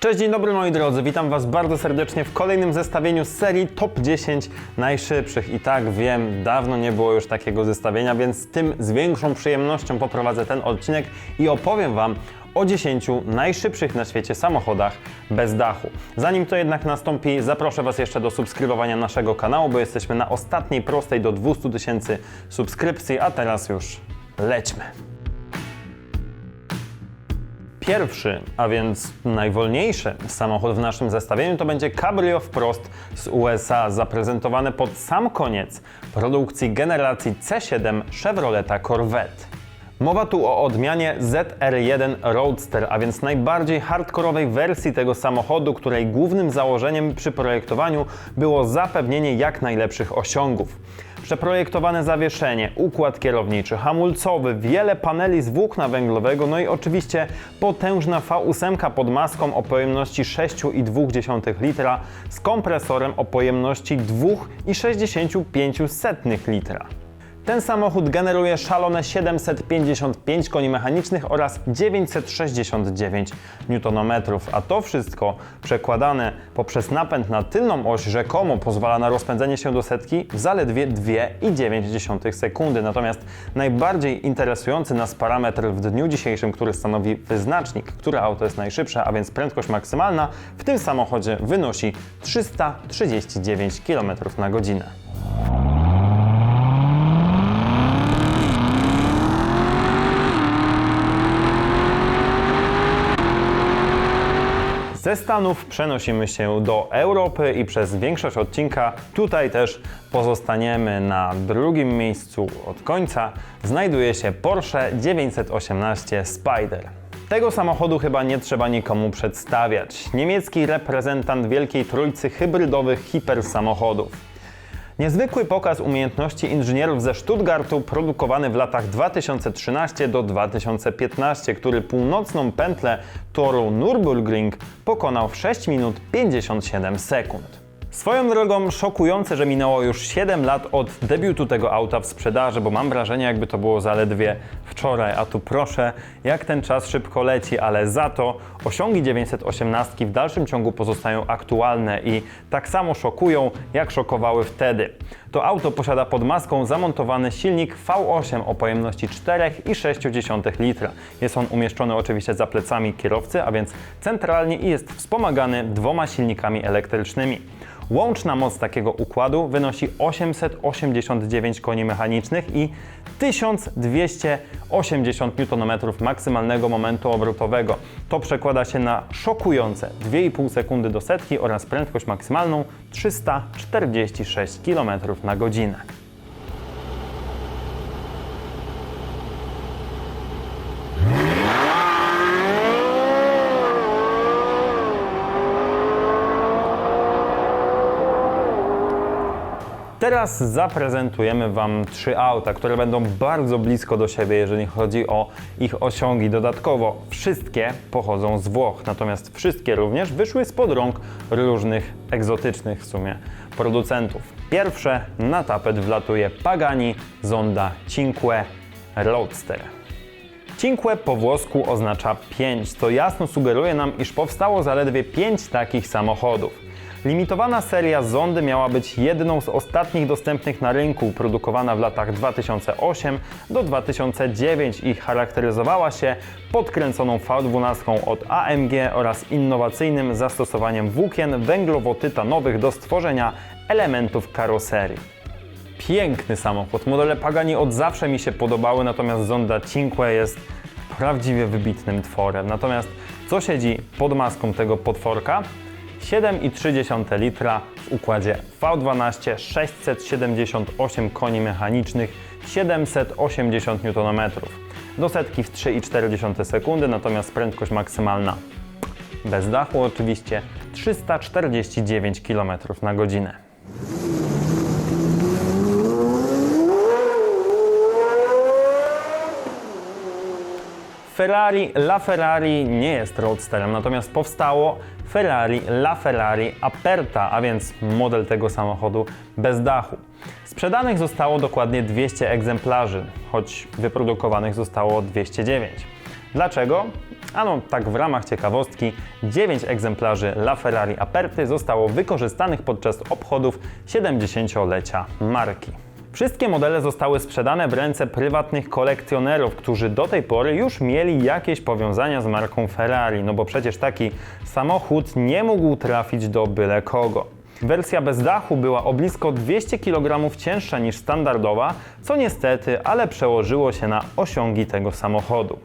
Cześć, dzień dobry moi drodzy, witam Was bardzo serdecznie w kolejnym zestawieniu z serii Top 10 najszybszych. I tak wiem, dawno nie było już takiego zestawienia, więc tym z większą przyjemnością poprowadzę ten odcinek i opowiem Wam o 10 najszybszych na świecie samochodach bez dachu. Zanim to jednak nastąpi, zaproszę Was jeszcze do subskrybowania naszego kanału, bo jesteśmy na ostatniej prostej do 200 tysięcy subskrypcji, a teraz już lećmy. Pierwszy, a więc najwolniejszy samochód w naszym zestawieniu to będzie Cabrio wprost z USA, zaprezentowany pod sam koniec produkcji generacji C7 Chevroleta Corvette. Mowa tu o odmianie ZR1 Roadster, a więc najbardziej hardkorowej wersji tego samochodu, której głównym założeniem przy projektowaniu było zapewnienie jak najlepszych osiągów. Przeprojektowane zawieszenie, układ kierowniczy, hamulcowy, wiele paneli z włókna węglowego, no i oczywiście potężna V8 pod maską o pojemności 6,2 litra z kompresorem o pojemności 2,65 litra. Ten samochód generuje szalone 755 koni mechanicznych oraz 969 Nm, a to wszystko przekładane poprzez napęd na tylną oś rzekomo pozwala na rozpędzenie się do setki w zaledwie 2,9 sekundy. Natomiast najbardziej interesujący nas parametr w dniu dzisiejszym, który stanowi wyznacznik, które auto jest najszybsze, a więc prędkość maksymalna w tym samochodzie wynosi 339 km na godzinę. Ze Stanów przenosimy się do Europy i przez większość odcinka tutaj też pozostaniemy na drugim miejscu od końca. Znajduje się Porsche 918 Spider. Tego samochodu chyba nie trzeba nikomu przedstawiać. Niemiecki reprezentant wielkiej trójcy hybrydowych hipersamochodów. Niezwykły pokaz umiejętności inżynierów ze Stuttgartu, produkowany w latach 2013 do 2015, który północną pętlę toru Nürburgring pokonał w 6 minut 57 sekund. Swoją drogą szokujące, że minęło już 7 lat od debiutu tego auta w sprzedaży, bo mam wrażenie, jakby to było zaledwie wczoraj, a tu proszę, jak ten czas szybko leci, ale za to osiągi 918 w dalszym ciągu pozostają aktualne i tak samo szokują, jak szokowały wtedy. To auto posiada pod maską zamontowany silnik V8 o pojemności 4,6 litra. Jest on umieszczony oczywiście za plecami kierowcy, a więc centralnie i jest wspomagany dwoma silnikami elektrycznymi. Łączna moc takiego układu wynosi 889 koni mechanicznych i 1280 Nm maksymalnego momentu obrotowego. To przekłada się na szokujące 2,5 sekundy do setki oraz prędkość maksymalną 346 km na godzinę. Teraz zaprezentujemy Wam trzy auta, które będą bardzo blisko do siebie, jeżeli chodzi o ich osiągi. Dodatkowo wszystkie pochodzą z Włoch, natomiast wszystkie również wyszły spod rąk różnych egzotycznych w sumie producentów. Pierwsze na tapet wlatuje Pagani Zonda Cinque Roadster. Cinque po włosku oznacza 5, co jasno sugeruje nam, iż powstało zaledwie 5 takich samochodów. Limitowana seria Zondy miała być jedną z ostatnich dostępnych na rynku, produkowana w latach 2008 do 2009 i charakteryzowała się podkręconą V12 od AMG oraz innowacyjnym zastosowaniem włókien węglowo-tytanowych do stworzenia elementów karoserii. Piękny samochód. Modele Pagani od zawsze mi się podobały, natomiast Zonda Cinque jest prawdziwie wybitnym tworem. Natomiast co siedzi pod maską tego potworka? 7,3 litra w układzie V12, 678 koni mechanicznych, 780 Nm. Do setki w 3,4 sekundy, natomiast prędkość maksymalna bez dachu oczywiście 349 km na godzinę. Ferrari LaFerrari nie jest roadsterem, natomiast powstało Ferrari LaFerrari Aperta, a więc model tego samochodu bez dachu. Sprzedanych zostało dokładnie 200 egzemplarzy, choć wyprodukowanych zostało 209. Dlaczego? Ano, tak w ramach ciekawostki, 9 egzemplarzy LaFerrari Aperty zostało wykorzystanych podczas obchodów 70-lecia marki. Wszystkie modele zostały sprzedane w ręce prywatnych kolekcjonerów, którzy do tej pory już mieli jakieś powiązania z marką Ferrari, no bo przecież taki samochód nie mógł trafić do byle kogo. Wersja bez dachu była o blisko 200 kg cięższa niż standardowa, co niestety, ale przełożyło się na osiągi tego samochodu.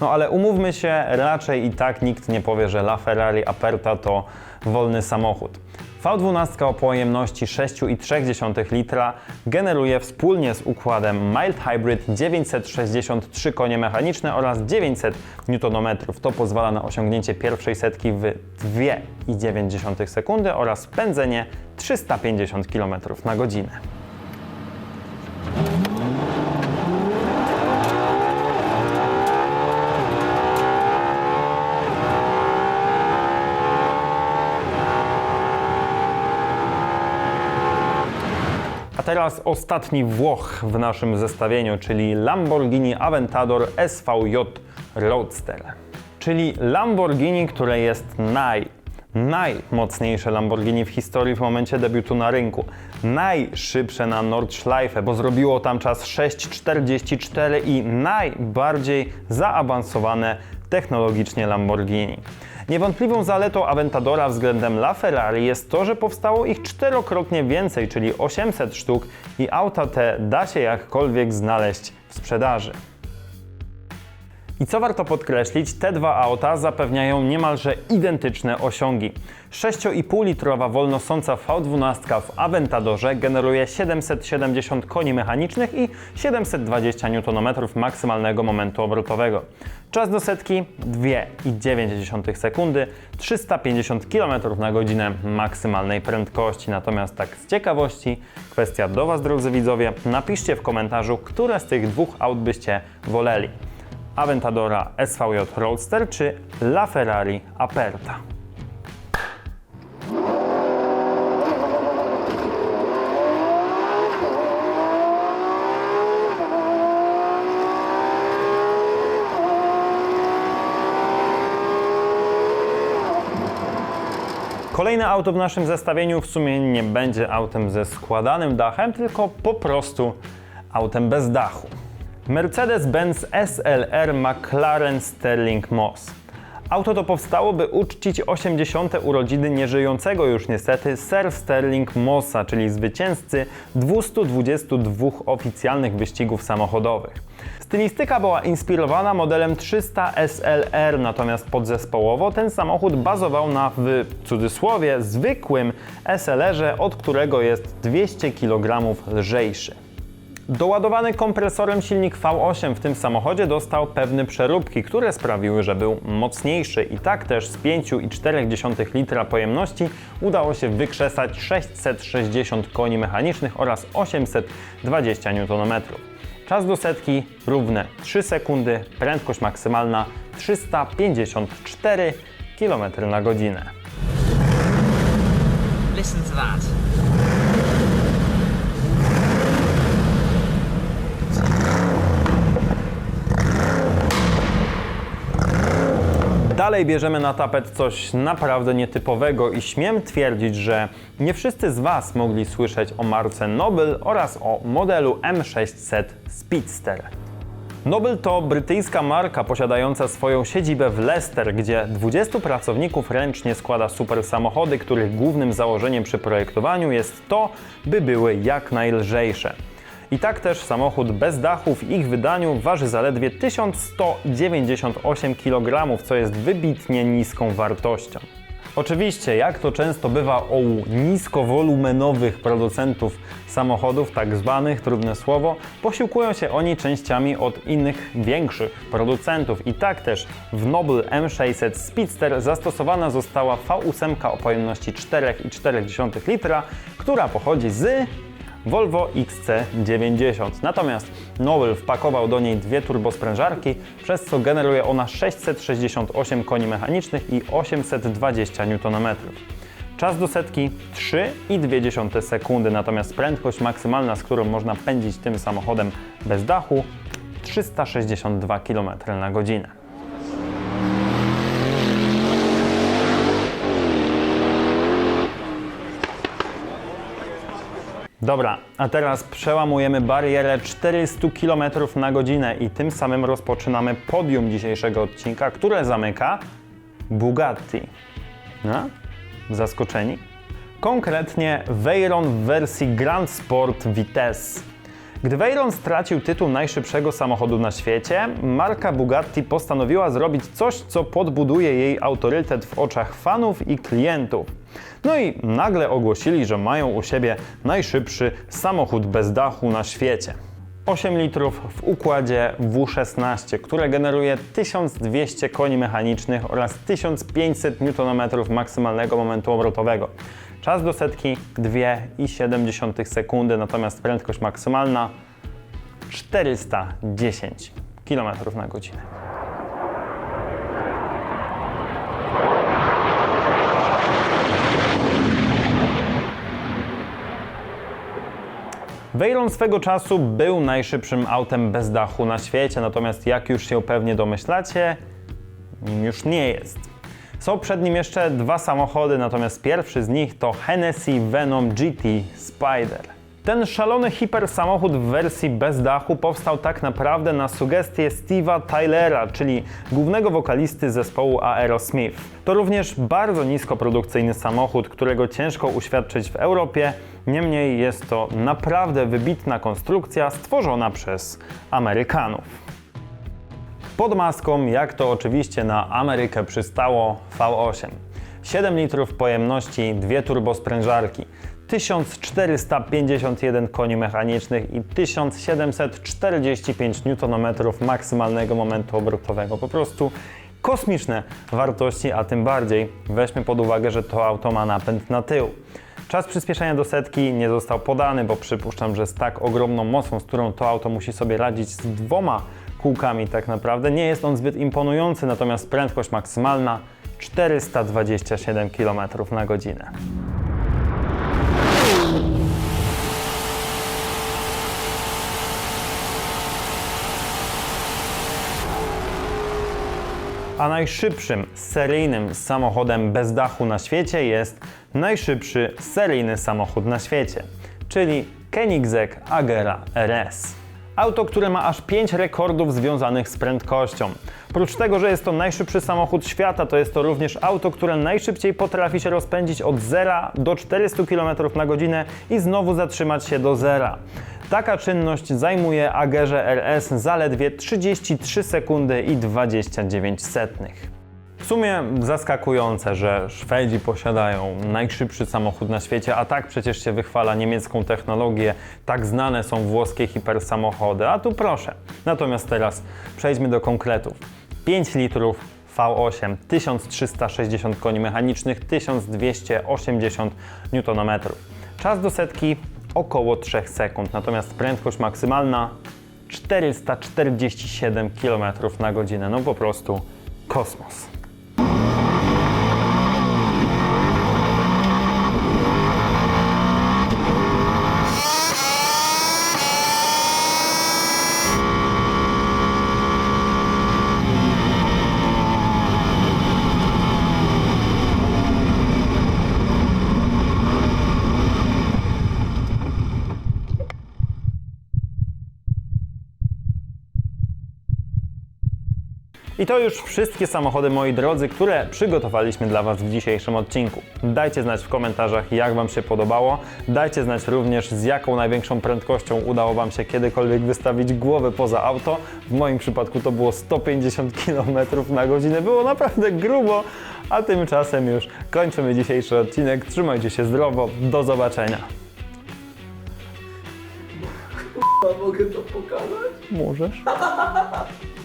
No ale umówmy się, raczej i tak nikt nie powie, że LaFerrari Aperta to wolny samochód. V12 o pojemności 6,3 litra generuje wspólnie z układem Mild Hybrid 963 konie mechaniczne oraz 900 Nm. To pozwala na osiągnięcie pierwszej setki w 2,9 sekundy oraz pędzenie 350 km na godzinę. A teraz ostatni Włoch w naszym zestawieniu, czyli Lamborghini Aventador SVJ Roadster. Czyli Lamborghini, które jest naj, najmocniejsze Lamborghini w historii w momencie debiutu na rynku. Najszybsze na Nordschleife, bo zrobiło tam czas 6,44 i najbardziej zaawansowane technologicznie Lamborghini. Niewątpliwą zaletą Aventadora względem LaFerrari jest to, że powstało ich czterokrotnie więcej, czyli 800 sztuk i auta te da się jakkolwiek znaleźć w sprzedaży. I co warto podkreślić, te dwa auta zapewniają niemalże identyczne osiągi. 6,5 litrowa wolnosąca V12 w Aventadorze generuje 770 koni mechanicznych i 720 Nm maksymalnego momentu obrotowego. Czas do setki 2,9 sekundy, 350 km na godzinę maksymalnej prędkości. Natomiast tak z ciekawości, kwestia do Was drodzy widzowie, napiszcie w komentarzu, które z tych dwóch aut byście woleli. Aventadora SVJ Roadster czy LaFerrari Aperta. Kolejne auto w naszym zestawieniu w sumie nie będzie autem ze składanym dachem, tylko po prostu autem bez dachu. Mercedes-Benz SLR McLaren Sterling Moss. Auto to powstało, by uczcić 80. urodziny nieżyjącego już niestety Sir Sterling Mossa, czyli zwycięzcy 222 oficjalnych wyścigów samochodowych. Stylistyka była inspirowana modelem 300 SLR, natomiast podzespołowo ten samochód bazował na, w cudzysłowie, zwykłym SLR-ze, od którego jest 200 kg lżejszy. Doładowany kompresorem silnik V8 w tym samochodzie dostał pewne przeróbki, które sprawiły, że był mocniejszy i tak też z 5,4 litra pojemności udało się wykrzesać 660 koni mechanicznych oraz 820 Nm. Czas do setki równe 3 sekundy, prędkość maksymalna 354 km na godzinę. Listen to that. Dalej bierzemy na tapet coś naprawdę nietypowego i śmiem twierdzić, że nie wszyscy z Was mogli słyszeć o marce Nobel oraz o modelu M600 Speedster. Nobel to brytyjska marka posiadająca swoją siedzibę w Leicester, gdzie 20 pracowników ręcznie składa super samochody, których głównym założeniem przy projektowaniu jest to, by były jak najlżejsze. I tak też samochód bez dachu w ich wydaniu waży zaledwie 1198 kg, co jest wybitnie niską wartością. Oczywiście, jak to często bywa u niskowolumenowych producentów samochodów, tak zwanych, trudne słowo, posiłkują się oni częściami od innych większych producentów. I tak też w Nobel M600 Speedster zastosowana została V8 o pojemności 4,4 litra, która pochodzi z Volvo XC90. Natomiast Nobel wpakował do niej dwie turbosprężarki, przez co generuje ona 668 koni mechanicznych i 820 Nm. Czas do setki 3,2 sekundy, natomiast prędkość maksymalna, z którą można pędzić tym samochodem bez dachu 362 km na godzinę. Dobra, a teraz przełamujemy barierę 400 km na godzinę i tym samym rozpoczynamy podium dzisiejszego odcinka, które zamyka Bugatti. No? Zaskoczeni? Konkretnie Veyron w wersji Grand Sport Vitesse. Gdy Veyron stracił tytuł najszybszego samochodu na świecie, marka Bugatti postanowiła zrobić coś, co podbuduje jej autorytet w oczach fanów i klientów. No i nagle ogłosili, że mają u siebie najszybszy samochód bez dachu na świecie. 8 litrów w układzie W16, które generuje 1200 koni mechanicznych oraz 1500 Nm maksymalnego momentu obrotowego. Czas do setki 2,7 sekundy, natomiast prędkość maksymalna 410 km na godzinę. Veyron swego czasu był najszybszym autem bez dachu na świecie, natomiast jak już się pewnie domyślacie, już nie jest. Są przed nim jeszcze dwa samochody, natomiast pierwszy z nich to Hennessy Venom GT Spider. Ten szalony hiper samochód w wersji bez dachu powstał tak naprawdę na sugestie Steve'a Tylera, czyli głównego wokalisty zespołu Aerosmith. To również bardzo niskoprodukcyjny samochód, którego ciężko uświadczyć w Europie, niemniej jest to naprawdę wybitna konstrukcja stworzona przez Amerykanów. Pod maską, jak to oczywiście na Amerykę przystało, V8. 7 litrów pojemności, dwie turbosprężarki, 1451 koni mechanicznych i 1745 Nm maksymalnego momentu obrotowego. Po prostu kosmiczne wartości, a tym bardziej weźmy pod uwagę, że to auto ma napęd na tył. Czas przyspieszenia do setki nie został podany, bo przypuszczam, że z tak ogromną mocą, z którą to auto musi sobie radzić z dwoma kółkami tak naprawdę, nie jest on zbyt imponujący, natomiast prędkość maksymalna 427 km na godzinę. A najszybszym seryjnym samochodem bez dachu na świecie jest najszybszy seryjny samochód na świecie, czyli Koenigsegg Agera RS. Auto, które ma aż 5 rekordów związanych z prędkością. Oprócz tego, że jest to najszybszy samochód świata, to jest to również auto, które najszybciej potrafi się rozpędzić od 0 do 400 km na godzinę i znowu zatrzymać się do zera. Taka czynność zajmuje Agerze RS zaledwie 33 sekundy i 29 setnych. Sumie zaskakujące, że Szwedzi posiadają najszybszy samochód na świecie, a tak przecież się wychwala niemiecką technologię, tak znane są włoskie hipersamochody, a tu proszę. Natomiast teraz przejdźmy do konkretów. 5 litrów V8, 1360 koni mechanicznych, 1280 Nm. Czas do setki około 3 sekund, natomiast prędkość maksymalna 447 km na godzinę. No po prostu kosmos. To już wszystkie samochody, moi drodzy, które przygotowaliśmy dla Was w dzisiejszym odcinku. Dajcie znać w komentarzach, jak Wam się podobało. Dajcie znać również, z jaką największą prędkością udało Wam się kiedykolwiek wystawić głowę poza auto. W moim przypadku to było 150 km na godzinę. Było naprawdę grubo, a tymczasem już kończymy dzisiejszy odcinek. Trzymajcie się zdrowo. Do zobaczenia. Mogę to pokazać? Możesz.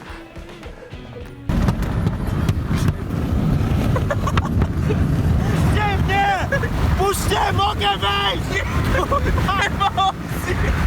Puśćcie, mogę wejść! Easy.